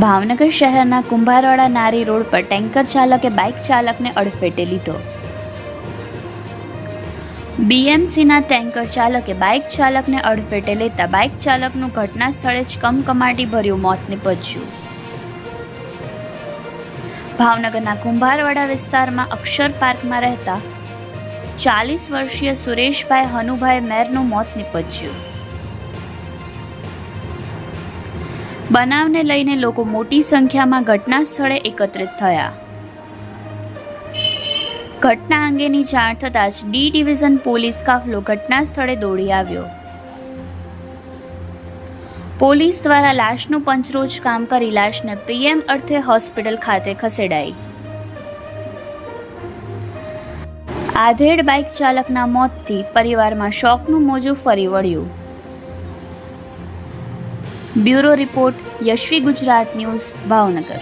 ભાવનગર શહેરના કુંભારવાડા નારી રોડ પર ટેન્કર ચાલકે બાઇક ચાલકને અડફેટે લીધો. બીએમસીના ટેન્કર ચાલકે બાઇક ચાલકને અડફેટે લેતા બાઇક ચાલકનું ઘટના સ્થળે જ કમકમાટી ભર્યું મોત નીપજ્યું. ભાવનગરના કુંભારવાડા વિસ્તારમાં અક્ષર પાર્કમાં રહેતા ચાલીસ વર્ષીય સુરેશભાઈ હનુભાઈ મેરનું મોત નિપજ્યું. બનાવને લઈને લોકો મોટી સંખ્યામાં ઘટના સ્થળે એકત્રિત થયા. ઘટના અંગેની જાણ થતાં જ ડી ડિવિઝન પોલીસ કાફલો ઘટના સ્થળે દોડી આવ્યો. પોલીસ દ્વારા લાશનું પંચરોજ કામ કરી લાશને પીએમ અર્થે હોસ્પિટલ ખાતે ખસેડાઈ. આધેડ બાઇક ચાલકના મોતથી પરિવારમાં શોકનું મોજું ફરી વળ્યું. Bureau report Yashvi Gujarat news Bhavnagar.